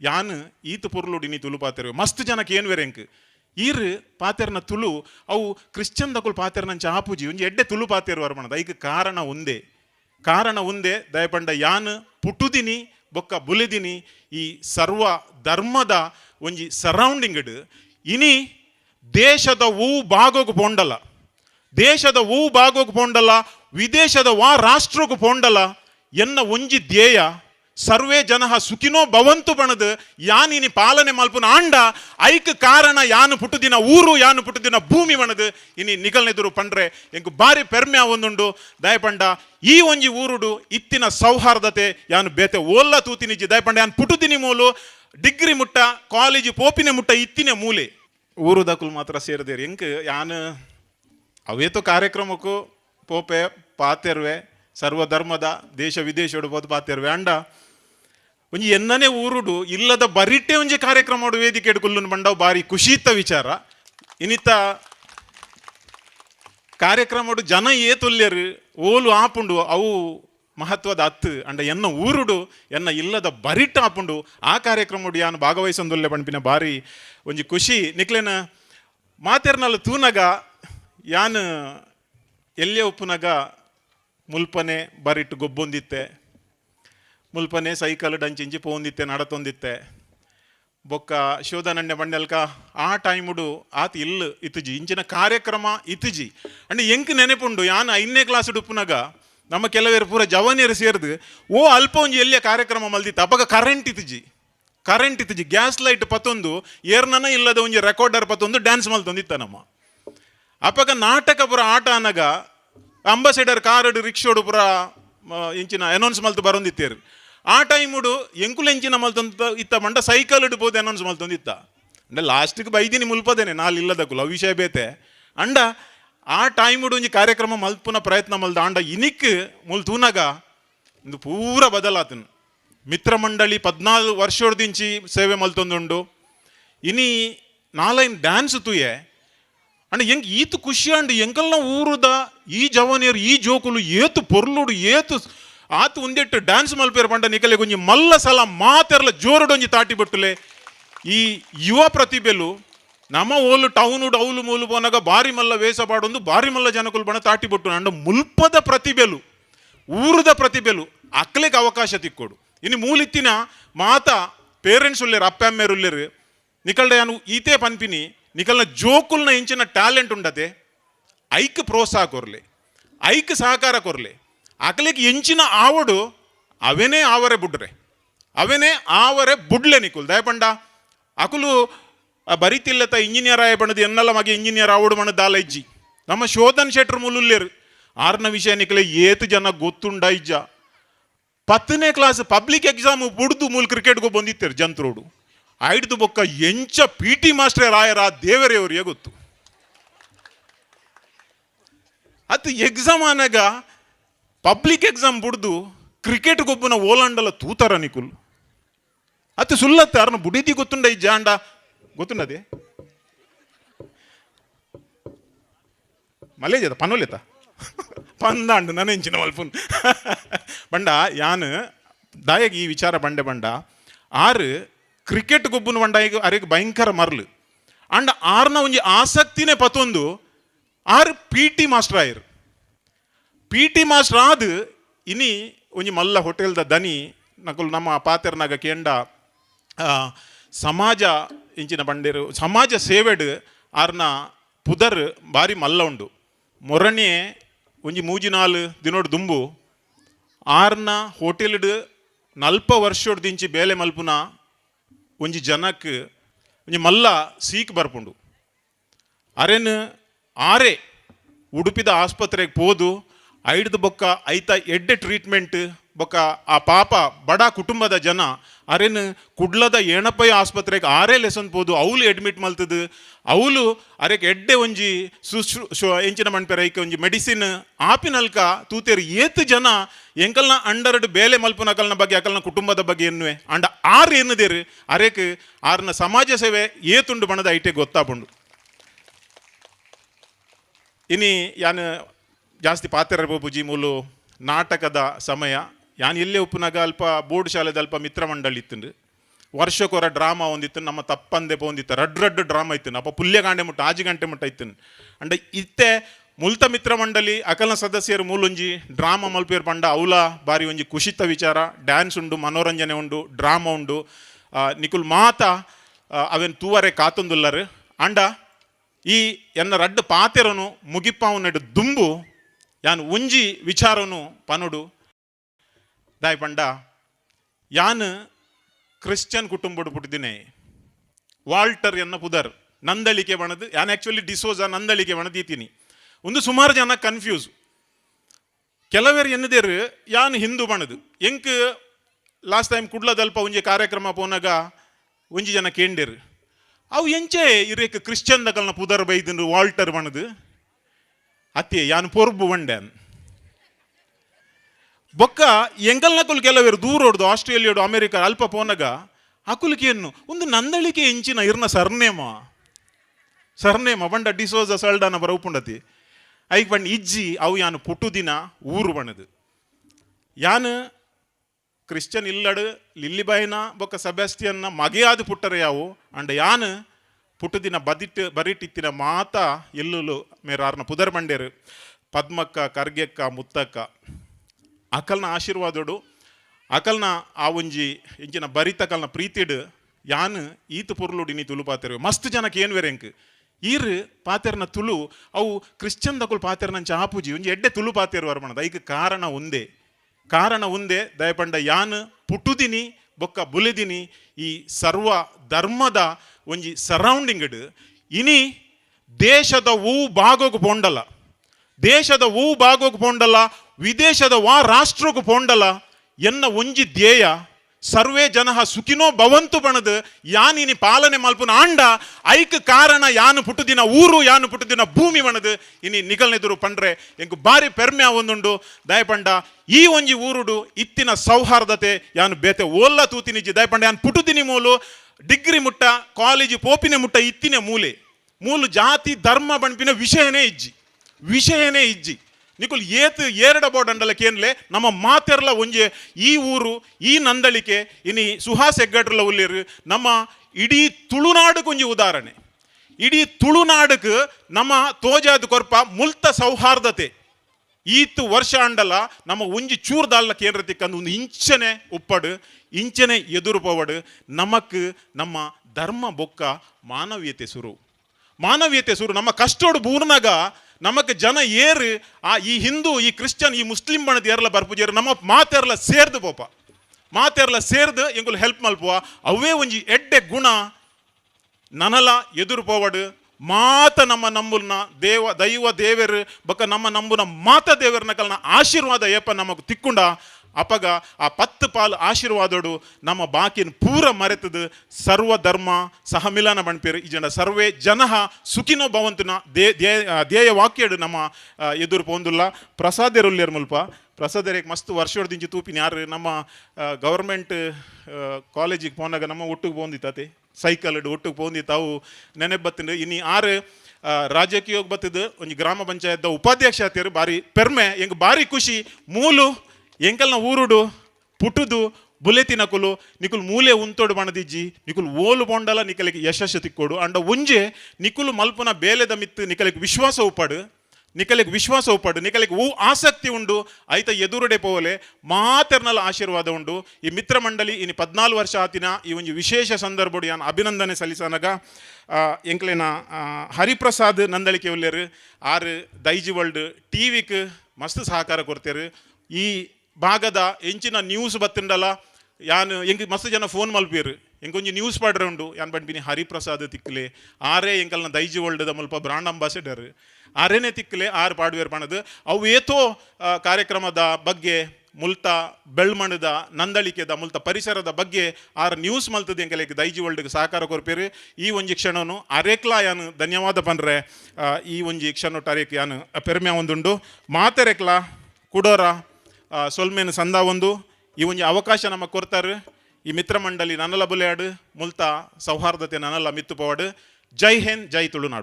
ಯಾನ್ ಈತ ಪೊರ್ಲುಡು ನೀ ತುಲು ಪಾತೆರು ಮಸ್ತ್ ಜನಕ್ಕೆ ಏನು ವೆರೆಂಕ್ ಈರ್ ಪಾತೆರ್ನ ತುಳು ಅವು ಕ್ರಿಶ್ಚಿಯನ್ ದಕುಲು ಪಾತೆರ್ನಂಚ ಆಪುಜಿ ಒಂಜಿ ಎಡ್ಡೆ ತುಳು ಪಾತೆರು ವರ್ಮಣದ. ಐಕ್ ಕಾರಣ ಒಂದೇ ಕಾರಣ ಒಂದೇ ದಯಪಂಡ ಯಾನ್ ಪುಟುದಿನಿ, ಬೊಕ್ಕ ಬುಲಿದಿನಿ, ಈ ಸರ್ವ ಧರ್ಮದ ಒಂಜಿ ಸರೌಂಡಿಂಗ್ ಇನಿ ದೇಶದ ಹೂ ಬಾಗೋಗು ಪೋಂಡಲ. ದೇಶದ ಹೂ ಬಾಗೋಗು ಪೋಂಡಲ, ವಿದೇಶದ ವಾ ರಾಷ್ಟ್ರಕ್ಕೆ ಪೋಂಡಲ ಎನ್ನ ಒಂಜಿ ಧ್ಯೇಯ. ಸರ್ವೇ ಜನಃ ಸುಖಿನೋ ಭವಂತು ಬಣದ್ ಯಾನಿನಿ ಪಾಲನೆ ಮಲ್ಪುನ ಆಂಡ, ಐಕ್ ಕಾರಣ ಯಾನು ಪುಟ್ಟುದಿನ ಊರು, ಯಾನು ಪುಟ್ಟುದಿನ ಭೂಮಿ ಬಣದ್ ಇನಿ ನಿಗಲ್ನೆದುರು ಪಂಡ್ರೆ, ಎಂಕು ಬಾರಿ ಪೆರ್ಮೆ ಒಂದುಂಡು. ದಯಪಂಡ, ಈ ಒಂಜಿ ಊರುಡು ಇತ್ತಿನ ಸೌಹಾರ್ದತೆ ಯಾನು ಬೇತೆ ಓಲ್ಲ ತೂತಿನಿಜ್ಜಿ ದಯಪಂಡ, ಯಾನು ಪುಟುದಿನಿ ಮೂಲು, ಡಿಗ್ರಿ ಮುಟ್ಟ, ಕಾಲೇಜ್ ಪೋಪಿನ ಮುಟ್ಟ ಇತ್ತಿನ ಮೂಲೆ. ಊರು ದಕುಲು ಮಾತ್ರ ಸೇರಿದೇರಿ. ಎಂಕ್ ಯಾನು, ಅವೇತೋ ಕಾರ್ಯಕ್ರಮಕ್ಕೂ ಪೋಪೆ ಪಾತೆರ್ವೆ, ಸರ್ವಧರ್ಮದ ದೇಶ ವಿದೇಶ ಬೋದು ಪಾತೆರ್ವೆ. ಅಂಡ ಒಂಜಿ ಎನ್ನನೆ ಊರುಡು ಇಲ್ಲದ ಬರಿಟ್ಟೆ ಒಂಜಿ ಕಾರ್ಯಕ್ರಮ ವೇದಿಕೆ ಎಡ್ಕೊಲ್ಲುನ್ ಬಂಡವು ಬಾರಿ ಖುಷಿತ ವಿಚಾರ. ಇನಿತ ಕಾರ್ಯಕ್ರಮಡು ಜನ ಏತುಲ್ಯರು ಓಲು ಆಪುಂಡು ಅವು ಮಹತ್ವದ ಅತ್ತು. ಅಂಡ ಎನ್ನ ಊರುಡು, ಎನ್ನ ಇಲ್ಲದ ಬರಿಟ್ ಆಪುಂಡು ಆ ಕಾರ್ಯಕ್ರಮಡು ಯಾನು ಭಾಗವಹಿಸೊಂದುಲ್ಲೆ ಪಂಪಿನ ಬಾರಿ ಒಂಜಿ ಖುಷಿ. ನಿಕ್ಲೆನ ಮಾತೆರ್ನಲ್ಲ ತೂನಗ, ಯಾನ್ ಎಲ್ಲೇ ಉಪ್ಪುನಗ ಮುಲ್ಪನೆ ಬರಿಟ್ ಗೊಬ್ಬೊಂದಿತ್ತೆ. ಮುಲ್ಪನೆ ಸೈಕಲ್ ಡಂಚಿಂಚಿ ಪೋಂದಿತ್ತೆ, ನಡತೊಂದಿತ್ತೆ. ಬೊಕ್ಕ ಶೋಧನಣ್ಯ ಬಂಡೆಲ್ಕ, ಆ ಟೈಮುಡು ಆತ ಇಲ್ಲ ಇತ್ತುಜಿ ಇಂಚಿನ ಕಾರ್ಯಕ್ರಮ ಇತ್ತುಜಿ ಅಂಡ್ ಎಂಕ್ ನೆನಪುಂಡು, ಯಾನ ಐದನೇ ಕ್ಲಾಸ್ ಉಪ್ಪುನಗ ನಮ್ಮ ಕೆಲವೇರು ಪೂರ ಜವನಿಯರು ಸೇರ್ದು, ಓ ಅಲ್ಪ ಒಂಜಿ ಎಲ್ಲಿಯ ಕಾರ್ಯಕ್ರಮ ಮಲ್ದಿತ್ತು, ಅಪಗ ಕರೆಂಟ್ ಇತ್ತುಜಿ ಕರೆಂಟ್ ಇತ್ತುಜಿ ಗ್ಯಾಸ್ ಲೈಟ್ ಪತ್ತೊಂದು ಏರ್ನನ ಇಲ್ಲದ ಒಂಜಿ ರೆಕಾರ್ಡರ್ ಪತ್ತೊಂದು, ಡ್ಯಾನ್ಸ್ ಮಲ್ತೊಂದಿತ್ತ ನಮ್ಮ. ಅಪಗ ನಾಟಕ ಪುರ ಆಟ ಅನಗ ಅಂಬಾಸಿಡರ್ ಕಾರಡು, ರಿಕ್ಷೋಡು ಪುರ ಇಂಚಿನ ಅನೌನ್ಸ್ ಮಲ್ತು ಬರೊಂದಿತ್ತೇರು. ಆ ಟೈಮುಡು ಎಂಕುಲು ಎಂಚಿನ ಮಲ್ತೊಂದ ಇತ್ತ ಮಂಡ ಸೈಕಲ್ ಇಡ್ಬೋದು ಅನೌನ್ಸ್ ಮಲ್ತೊಂದಿತ್ತ ಅಂಡ ಲಾಸ್ಟಿಗೆ ಬೈದಿನಿ ಮುಲ್ಪದೇನೆ ನಾಲ್ ಇಲ್ಲದಕ್ಕುಲು ಆ ವಿಷಯ ಬೇತೆ ಅಂಡ ಆ ಟೈಮುಡು ಒಂಜಿ ಕಾರ್ಯಕ್ರಮ ಮಲ್ಪುನ ಪ್ರಯತ್ನ ಮಲ್ದ ಅಂಡ ಇನಿಕ್ ಮುಲ್ ತೂನಗ ಇಂದು ಪೂರ ಬದಲಾತನು ಮಿತ್ರ ಮಂಡಳಿ ಪದ್ನಾಲ್ಕು ವರ್ಷೋಡ್ದಿಂಚಿ ಸೇವೆ ಮಲ್ತೊಂದುಂಡು ಇನಿ ನಾಲೈನ್ ಡ್ಯಾನ್ಸ್ ತೂಯೆ ಅಂಡ್ ಎಂಗ್ ಈತು ಖುಷಿ ಅಂಡ್ ಎಂಕಲ್ನ ಊರುದ ಈ ಜವನಿಯರು ಈ ಜೋಕುಲು ಏತು ಪೊರ್ಲುಡು ಏತು ಆತು ಉಂದಿಟ್ಟು ಡ್ಯಾನ್ಸ್ ಮಲ್ಪೇರು ಪಂಡ ನಿಕಲೆ ಒಂಜಿ ಮಲ್ಲ ಸಲ ಮಾತೆರ್ಲ ಜೋರುಡೊಂಜಿ ತಾಟಿ ಬಟ್ಟುಲೆ. ಈ ಯುವ ಪ್ರತಿಭೆಲು ನಮ್ಮ ಓಲು ಟೌನು ಡೌಲು ಮೂಲು ಪೋನಾಗ ಬಾರಿ ಮಲ್ಲ ವೇಷ ಪಾಡೊಂದು ಬಾರಿ ಮಲ್ಲ ಜನಕುಲು ಬಣ ತಾಟಿ ಬಿಟ್ಟು ಮುಲ್ಪದ ಪ್ರತಿಭೆಲು, ಊರುದ ಪ್ರತಿಭೆಲು ಅಕ್ಲೆಗೆ ಅವಕಾಶ ತಿಕ್ಕೋಡು. ಇನ್ನು ಮೂಲಿತ್ತಿನ ಮಾತ ಪೇರೆಂಟ್ಸ್ ಉಳ್ಳೇರು ಅಪ್ಪ ಅಮ್ಮೇರು ಉಲ್ಲೇರು ನಿಕಲ್ಡ ಯಾನು ಈತೆ ಪನ್ಪಿನಿ, ನಿಕಲ್ನ ಜೋಕುಲ್ನ ಇಂಚಿನ ಟ್ಯಾಲೆಂಟ್ ಉಂಡತೆ, ಐಕ್ ಪ್ರೋತ್ಸಾಹ ಕೊರ್ಲೆ, ಐಕ್ ಸಹಕಾರ ಕೊರ್ಲೆ. ಅಕಲಿಗೆ ಎಂಚಿನ ಆವಡು, ಅವೇನೇ ಆವರೆ ಬುಡ್ರೆ. ಅವೇನೇ ಆವರೆ ಬುಡ್ಲೆ ನಿಕುಲ್. ದಯಪಂಡ ಅಕುಲು ಬರಿತಿಲ್ಲತ ಇಂಜಿನಿಯರ್ ಆಯ ಬಣ್ಣದ ಎನ್ನಲ್ಲ ಮಗೆ ಇಂಜಿನಿಯರ್ ಆವಡು ಮಣದ ದಾಲ ಇಜ್ಜಿ. ನಮ್ಮ ಶೋಧನ್ ಶೆಟ್ರ್ ಮುಲ್ಲುಲ್ಲೇರು ಆರ್ನ ವಿಷಯ ನಿಕಲೆ ಏತು ಜನ ಗೊತ್ತುಂಡ ಇಜ್ಜ. ಪತ್ತನೇ ಕ್ಲಾಸ್ ಪಬ್ಲಿಕ್ ಎಕ್ಸಾಮ್ ಬುಡ್ದು ಮೂಲ ಕ್ರಿಕೆಟ್ಗೂ ಬಂದಿತ್ತೇರು ಜಂತ್ರೋಡು. ಆಯ್ದು ಬೊಕ್ಕ ಎಂಚ ಪಿ ಟಿ ಮಾಸ್ಟರ್ ರಾಯರ ದೇವರೇವರಿಗೆ ಗೊತ್ತು. ಅತ್ ಎಕ್ಸಾಮ್ ಆನಾಗ ಪಬ್ಲಿಕ್ ಎಕ್ಸಾಮ್ ಬುಡ್ದು ಕ್ರಿಕೆಟ್ ಗೊಬ್ಬನ ಓಲಾಂಡಲ ತೂತಾರ ನಿಕುಲ್. ಅತ್ತ ಸುಲ್ಲತ್ತೆ ಅರ್ನ ಬುಡಿದಿ ಗೊತ್ತುಂಡ ಈ ಜಾಂಡ? ಗೊತ್ತುಂಡದೆ? ಮಲೇಜದ ಪನೋಲೆತ ಪಂದಾಂಡು ನನೆಂಚಿನ ಮಲ್ಪುನ್. ಬಂಡ, ಯಾನ್ ದಾಯಗ್ ಈ ವಿಚಾರ ಬಂಡೆ ಬಂಡ, ಆರು ಕ್ರಿಕೆಟ್ ಗೊಬ್ಬನ ಬಂಡ ಈಗ ಭಯಂಕರ ಮರ್ಲು. ಅಂಡ್ ಆರ್ನ ಒಂಜಿ ಆಸಕ್ತಿನೇ ಪತೊಂದು, ಆರು ಪಿ ಟಿ ಮಾಸ್ಟರ್ ಆಯ್ರು ಪಿ ಟಿ ಮಾಸ್ಟರ್ ಆದ, ಇನಿ ಒಂಜಿ ಮಲ್ಲ ಹೋಟೆಲ್ದ ದನಿ, ನಕುಲು ನಮ್ಮ ಪಾತೆರ್ನಾಗ ಕೇಂಡ ಸಮಾಜ ಇಂಚಿನ ಬಂಡೇರು, ಸಮಾಜ ಸೇವೆಡ್ ಆರ್ನ ಪುದರ್ ಬಾರಿ ಮಲ್ಲ ಉಂಡು. ಮೊರನೆ ಒಂಜಿ ಮೂಜಿ ನಾಲ್ ದಿನೋಡು ದುಂಬು, ಆರ್ನ ಹೋಟೆಲ್ಡ್ ನಲ್ಪ ವರ್ಷೋಡ್ ದಿಂಚಿ ಬೇಲೆ ಮಲ್ಪುನ ಒಂಜಿ ಜನಕ್ ಒಂಜಿ ಮಲ್ಲ ಸೀಕ್ ಬರ್ಪುಂಡು. ಅರೆನ್ ಆರೆ ಉಡುಪಿದ ಆಸ್ಪತ್ರೆಗೆ ಪೋದು ಐಡ್ದು ಬೊಕ್ಕ ಐತ ಎಡ್ಡೆ ಟ್ರೀಟ್ಮೆಂಟ್ ಬೊಕ್ಕ ಆ ಪಾಪ ಬಡ ಕುಟುಂಬದ ಜನ ಅರೆನ್ ಕುಡ್ಲದ ಏಣಪೈ ಆಸ್ಪತ್ರೆಗೆ ಆರೇ ಲೆಸನ್ ಪೋದು ಅವಳು ಎಡ್ಮಿಟ್ ಮಲ್ತದು. ಅವಳು ಅರೆಕ್ ಎಡ್ಡೆ ಒಂಜಿ ಸುಶ್ರು ಎಂಚಿನ ಮಣ್ಪೆರ ಐಕೆ ಒಂಜಿ ಮೆಡಿಸಿನ್ ಆಪಿನಲ್ಕ ತೂತೇರು ಏತು ಜನ ಎಂಕಲ್ನ ಅಂಡರ್ಡ್ ಬೇಲೆ ಮಲ್ಪುನಕಲ್ನ ಬಗ್ಗೆ, ಅಕಲ್ನ ಕುಟುಂಬದ ಬಗ್ಗೆ ಎನ್ನುವೆ. ಅಂಡ ಆರ್ ಎನ್ನದೇರು, ಅರೆಕ್ ಆರ್ನ ಸಮಾಜ ಸೇವೆ ಏತುಂಡು ಬಣದ ಐಟೆ ಗೊತ್ತಾಪುಂಡು. ಇನಿ ಯಾನ್ ಜಾಸ್ತಿ ಪಾತ್ರ ಪೂಜಿ ಮೂಲು. ನಾಟಕದ ಸಮಯ. ಯಾನ್ ಎಲ್ಲೇ ಉಪ್ಪುನಾಗ ಅಲ್ಪ ಬೋರ್ಡ್ ಶಾಲೆದ ಅಲ್ಪ ಮಿತ್ರ ಮಂಡಳಿ ಇತ್ತುಂಡು. ವರ್ಷಕ್ಕೊರ ಡ್ರಾಮಾ ಒಂದಿತ್ತು, ನಮ್ಮ ತಪ್ಪಂದೆ ಪೋಂದಿತ್ತು ರಡ್ ರಡ್ ಡ್ರಾಮಾ ಇತ್ತು ಅಪ್ಪ ಪುಲ್ಯ ಗಾಂಡೆ ಮುಟ್ಟ, ಆಜಿ ಗಂಟೆ ಮುಟ್ಟ ಇತ್ತು ಅಂಡ ಇತ್ತೆ ಮುಲ್ತ ಮಿತ್ರ ಮಂಡಳಿ ಅಕಲ ಸದಸ್ಯರು ಮೂಲೊಂಜಿ, ಡ್ರಾಮಾ ಮಲ್ಪೇರ್ ಪಂಡ ಅವಲ ಬಾರಿ ಒಂಜಿ ಕುಶಿತ ವಿಚಾರ. ಡ್ಯಾನ್ಸ್ ಉಂಡು, ಮನೋರಂಜನೆ ಉಂಡು, ಡ್ರಾಮಾ ಉಂಡು. ನಿಕುಲ್ ಮಾತ ಅವೆನ್ ತೂವರೆ ಕಾತೊಂದುಲ್ಲರು. ಅಂಡ ಈ ಎನ್ನ ರಡ್ಡು ಪಾತೆರನು ಮುಗಿಪ್ಪಾವುನೆಡು ದುಂಬು ಯಾನ್ ಒಂಜಿ ವಿಚಾರನು ಪನುಡು, ದಾಯ್ ಪಂಡ, ಯಾನ್ ಕ್ರಿಶ್ಚಿಯನ್ ಕುಟುಂಬಡು ಪುಟ್ಟಿದಿನೇ, ವಾಲ್ಟರ್ ಎನ್ನ ಪುದರ್, ನಂದಳಿಕೆ ಬಣದು ಯಾನ್ ಆಕ್ಚುಲಿ ಡಿಸೋಜ ನಂದಳಿಕೆ ಬಣದೀತೀನಿ ಒಂದು ಸುಮಾರು ಜನ ಕನ್ಫ್ಯೂಸ್. ಕೆಲವರು ಎನ್ನದೇರು ಯಾನ್ ಹಿಂದೂ ಬಣದು ಎಂಕ್ ಲಾಸ್ಟ್ ಟೈಮ್ ಕುಡ್ಲದಲ್ಪ ಒಂಜಿ ಕಾರ್ಯಕ್ರಮ ಪೋನಾಗ ಒಂಜಿ ಜನ ಕೇಂಡೇರು. ಅವು ಎಂಚೆ ಇರೇಕ ಕ್ರಿಶ್ಚಿಯನ್ ದಗಲ್ನ ಪುದರ್ ಬೈದಿನ ವಾಲ್ಟರ್ ಬಣದು ಅತ್ತೆ, ಯಾನ್ ಪೊರ್ಬು ಬಂಡ್ಯಾನ್ ಬೊಕ್ಕ ಎಂಕಲ್ನಕುಲು ಕೆಲವೇರು ದೂರ ಹೊಡ್ದು ಆಸ್ಟ್ರೇಲಿಯಾಡು ಅಮೆರಿಕ ಅಲ್ಪ ಪೋನಗ ಅಕುಲಿಕೇನು ಒಂದು ನಂದಳಿಕೆ ಎಂಚಿನ ಇರ್ನ ಸರ್ನೇಮ. ಸರ್ನೇಮ, ಬಂಡ ಡಿಸೋಜ ಬರ ಉಪ್ಪುಂಡತಿ ಐಕ್ ಬಂಡ್ ಇಜ್ಜಿ, ಅವು ಯಾನು ಪುಟ್ಟು ದಿನ ಊರು ಬಣದು ಯಾನು ಕ್ರಿಶ್ಚಿಯನ್ ಇಲ್ಲಡು ಲಿಲ್ಲಿಬಾಯಿನ ಬೊಕ್ಕ ಸೆಬಾಸ್ಟಿಯನ್ನ ಮಗೆಯಾದ ಪುಟ್ಟರೆ ಯಾವು, ಅಂಡ ಯಾನು ಪುಟ್ಟು ದಿನ ಬದಿಟ್ಟು ಬರಿಟಿತ್ತಿನ ಮಾತ ಎಲ್ಲುಲು ಮೇರಾರ್ನ ಪುದರ್ ಮಂಡ್ಯರು ಪದ್ಮಕ್ಕ, ಕರ್ಗೆಕ್ಕ, ಮುತ್ತಕ್ಕ. ಅಕಲ್ನ ಆಶೀರ್ವಾದೋಡು, ಅಕಲ್ನ ಆ ಒಂಜಿ ಇಂಚಿನ ಬರಿತಕಲ್ನ ಪ್ರೀತಿಡು, ಯಾನ್ ಈತು ಪುರ್ಲುಡಿ ನೀ ತುಲು ಪಾತೆರು. ಮಸ್ತ್ ಜನಕ್ಕೆ ಏನ್ ವೆರೆಂಕ್? ಈರು ಪಾತೆರ್ನ ತುಳು ಅವು ಕ್ರಿಶ್ಚಿಯನ್ ದಕುಲ್ ಪಾತೆರ್ನಂಚ ಆಪುಜಿ. ಒಂಜಿ ಎಡ್ಡೆ ತುಳು ಪಾತೆರು ವರ್ಮಣದ ಐಕ್ ಕಾರಣ ಒಂದೇ. ಕಾರಣ ಒಂದೇ, ದಯಪಂಡ ಯಾನ್ ಪುಟುದಿನಿ, ಬೊಕ್ಕ ಬುಲೆದಿನಿ, ಈ ಸರ್ವ ಧರ್ಮದ ಒಂಜಿ ಸರೌಂಡಿಂಗ್ ಇನಿ ದೇಶದ ಹೂ ಬಾಗೋಗು ಪೋಂಡಲ. ದೇಶದ ಹೂ ಬಾಗೋಗು ಪೋಂಡಲ, ವಿದೇಶದ ವಾ ರಾಷ್ಟ್ರಗೂ ಪೋಂಡಲ ಎನ್ನ ಒಂಜಿ ಧ್ಯೇಯ. ಸರ್ವೇ ಜನ ಸುಖಿನೋ ಭವಂತು ಬಣದು ಯಾನಿನಿ ಪಾಲನೆ ಮಲ್ಪುನ ಆಂಡ, ಐಕ್ ಕಾರಣ ಯಾನು ಪುಟ್ಟುದಿನ ಊರು, ಯಾನು ಪುಟ್ಟುದಿನ ಭೂಮಿ ಬಣದು ಇನಿ ನಿಗಲ್ನೆದುರು ಪಂಡ್ರೆ ಎಂಕು ಬಾರಿ ಪೆರ್ಮೆ ಒಂದುಂಡು ದಯಪಂಡ, ಈ ಒಂಜಿ ಊರುಡು ಇತ್ತಿನ ಸೌಹಾರ್ದತೆ ಯಾನು ಬೇತೆ ಓಲ್ಲ ತೂತಿನಿಜ್ಜಿ ದಯಪಂಡ, ಯಾನು ಪುಟುದಿನಿ ಮೂಲು, ಡಿಗ್ರಿ ಮುಟ್ಟ, ಕಾಲೇಜು ಪೋಪಿನ ಮುಟ್ಟ ಇತ್ತಿನ ಮೂಲೆ. ಮೂಲು ಜಾತಿ, ಧರ್ಮ ಬಣಪಿನ ವಿಷಯನೇ ಇಜ್ಜಿ. ವಿಷಯನೇ ಇಜ್ಜಿ. ನಿಕುಲ್ ಏತ್ ಏರಡ ಅಂಡಲ ಕೇನ್ಲೆ ನಮ್ಮ ಮಾತೆರ್ಲ ಒಂಜೆ, ಈ ಊರು, ಈ ನಂದಳಿಕೆ, ಇನಿ ಸುಹಾಸ್ ಹೆಗ್ಗಡ್ರಲ ಉಲ್ಲಿರು, ನಮ್ಮ ಇಡೀ ತುಳುನಾಡುಗೆ ಒಂಜಿ ಉದಾಹರಣೆ. ಇಡೀ ತುಳುನಾಡುಗ್ ನಮ್ಮ ತೋಜಾದ ಕೊರ್ಪ ಮುಲ್ತ ಸೌಹಾರ್ದತೆ. ಈತು ವರ್ಷ ಅಂಡಲ ನಮ್ಮ ಒಂಜಿ ದಾಲ್ನ ಕೇಂದ್ರ ತಿಕ್ಕಂದು ಒಂದು ಇಂಚನೆ ಉಪ್ಪಡು, ಇಂಚನೆ ಎದುರು ಪವಡು ನಮಕ್ ನಮ್ಮ ಧರ್ಮ ಬೊಕ್ಕ ಮಾನವೀಯತೆ ಸುರು. ಮಾನವೀಯತೆ ಸುರು. ನಮ್ಮ ಕಷ್ಟೋಡು ಬೂರ್ನಾಗ ನಮಕ್ ಜನ ಏರು, ಆ ಈ ಹಿಂದೂ, ಈ ಕ್ರಿಶ್ಚಿಯನ್, ಈ ಮುಸ್ಲಿಂ ಬಣದ ಏರ್ಲ ಬರ್ಪುಜೇರು ನಮ್ಮ ಮಾತೆರ್ಲ ಸೇರ್ದು ಪೋಪ. ಮಾತೆರ್ಲ ಸೇರ್ದು ಎಂಗುಲು ಹೆಲ್ಪ್ ಮಲ್ಪುವ ಅವೇ ಒಂಜಿ ಎಡ್ಡೆ ಗುಣ, ನನಲ ಎದುರು ಪೋವಡು. ಮಾತ ನಮ್ಮ ನಂಬುಲ್ನ ದೇವ, ದೈವ ದೇವರು, ಬಕ ನಮ್ಮ ನಂಬುನ ಮಾತ ದೇವರನ ಕಲ್ನ ಆಶೀರ್ವಾದ ಏಪ ನಮಗ್ ತಿಕ್ಕುಂಡ. ಅಪಗ ಆ ಪತ್ತು ಪಾಲು ಆಶೀರ್ವಾದೋಡು ನಮ್ಮ ಬಾಕಿನ ಪೂರ ಮರೆತದು ಸರ್ವ ಧರ್ಮ ಸಹಮಿಲನ ಬಣ್ಪೇರು. ಈ ಜನ ಸರ್ವೇ ಜನಃ ಸುಖಿನೋ ಭವಂತುನ ದೇ ಧ್ಯೇಯ ವಾಕ್ಯ ವಾಕ್ಯಡು ನಮ್ಮ ಎದುರು ಪೋಂದುಲ್ಲ. ಪ್ರಸಾದೆರುಲ್ಯರ್ ಮುಲ್ಪ? ಪ್ರಸಾದರಿಗೆ ಮಸ್ತ್ ವರ್ಷೋಡ್ದಿಂಚಿ ತೂಪಿನ ಯಾರು ನಮ್ಮ ಗೌರ್ಮೆಂಟ್ ಕಾಲೇಜಿಗೆ ಪೋನಾಗ ನಮ್ಮ ಒಟ್ಟಿಗೆ ಪೋಂದಿತ್ತೆ. ಸೈಕಲ್ ಒಟ್ಟಿಗೆ ಪೋಂದಿತ್ತು ಅವು ನೆನೆ ಬತ್ತಿಂಡು ಇನ್ನು ಆರು ರಾಜಕೀಯ ಬತ್ತದ ಒಂದು ಗ್ರಾಮ ಪಂಚಾಯತ್ ಉಪಾಧ್ಯಕ್ಷ ಆತಿಯರು. ಬಾರಿ ಪೆರ್ಮೆ, ಹೆಂಗೆ ಬಾರಿ ಖುಷಿ. ಮೂಲು ಎಂಕಲ್ನ ಊರುಡು, ಪುಟುದು ಬುಲೆತಿ ಕುಲು, ನಿಕುಲ್ ಮೂಲೆ ಉಂತೋಡು ಬಣದಿಜ್ಜಿ, ನಿಕುಲ್ ಓಲು ಬೊಂಡಲ ನಿಕಲಿಗೆ ಯಶಸ್ಸು ತಿಕ್ಕೋಡು, ಅಂಡ ಒಂಜೆ ನಿಕುಲು ಮಲ್ಪನ ಬೇಲೆದ ಮಿತ್ತು ನಿಕಲಿಗೆ ವಿಶ್ವಾಸ ಉಪ್ಪಡು ನಿಕಲಿಗೆ ವಿಶ್ವಾಸ ಉಪ್ಪಡು ನಿಕಲಿಗೆ ಹೂ ಆಸಕ್ತಿ ಉಂಡು, ಐತ ಎದುರುಡೆ ಪೋಲೆ ಮಾತೆರ್ನಲ ಆಶೀರ್ವಾದ ಉಂಡು. ಈ ಮಿತ್ರ ಮಂಡಳಿ ಇನ್ನು ಪದ್ನಾಲ್ಕು ವರ್ಷ ಆತಿನ ಈ ಒಂದು ವಿಶೇಷ ಸಂದರ್ಭಡು ಯಾನ್ ಅಭಿನಂದನೆ ಸಲ್ಲಿಸನಗ ಎಂಕ್ಲೆನ ಹರಿಪ್ರಸಾದ್ ನಂದಳಿಕೆ ಉಲ್ಲೇರು ಆರು, ದೈಜಿ ವರ್ಲ್ಡ್ ಟಿವಿಕ್ ಮಸ್ತ್ ಸಹಕಾರ ಕೊಡ್ತೇರು. ಈ ಭಾಗದ ಎಂಚಿನ ನ್ಯೂಸ್ ಬತ್ತಿಂಡಲ. ಯಾನ್ ಎಂಕ್ ಮಸ್ತ್ ಜನ ಫೋನ್ ಮಲ್ಪೇರು. ಎಂಕೊಂಜಿ ನ್ಯೂಸ್ ಪಾಡ್ರೆ ಉಂಡು ಯಾನ್ ಬಂಡ್ಬಿನಿ ಹರಿಪ್ರಸಾದ್ ತಿಕ್ಲೆ ಆರೇ ಎಂಕಲ್ನ ದೈಜಿ ವರ್ಲ್ಡ್ ಮಲ್ಪ ಬ್ರಾಂಡ್ ಅಂಬಾಸಿಡರ್ ಆರೇನೆ ತಿಕ್ಲೆ ಆರು ಪಾಡ್ವೇರ್ ಪಣದು. ಅವು ಏತೋ ಕಾರ್ಯಕ್ರಮದ ಬಗ್ಗೆ ಮುಲ್ತ ಬೆಳ್ಮಣದ, ನಂದಳಿಕೆದ, ಮುಲ್ತ ಪರಿಸರದ ಬಗ್ಗೆ ಆರ್ ನ್ಯೂಸ್ ಮಲ್ತದೆ ಎಂಕಲೆಗ್ ದೈಜಿ ವರ್ಲ್ಡ್ಗೆ ಸಹಕಾರ ಕೊರ್ಪೇರು. ಈ ಒಂಜಿ ಕ್ಷಣನು ಅರೆಕ್ಲಾ ಯಾನು ಧನ್ಯವಾದ ಪನ್ರೆ ಈ ಒಂಜಿ ಕ್ಷಣ ಟರೇಕ್ ಯಾನು ಪೆರ್ಮ್ಯ ಒಂದುಂಡು. ಮಾತೆರೆಕ್ಲಾ, ಕುಡೋರ. ಸೊಲ್ಮೇನು ಸಂದ ಒಂದು ಈ ಒಂದು ಅವಕಾಶ ನಮ್ಮ ಕೊರ್ತಾರೆ ಈ ಮಿತ್ರ ಮಂಡಳಿ ನನಲ ಬುಲೆಯಾಡು, ಮುಲ್ತಾ ಸೌಹಾರ್ದತೆ ನನಲ ಮಿತ್ತು ಪವಾಡು ಜೈ ಹಿಂದ್, ಜೈ ತುಳುನಾಡು.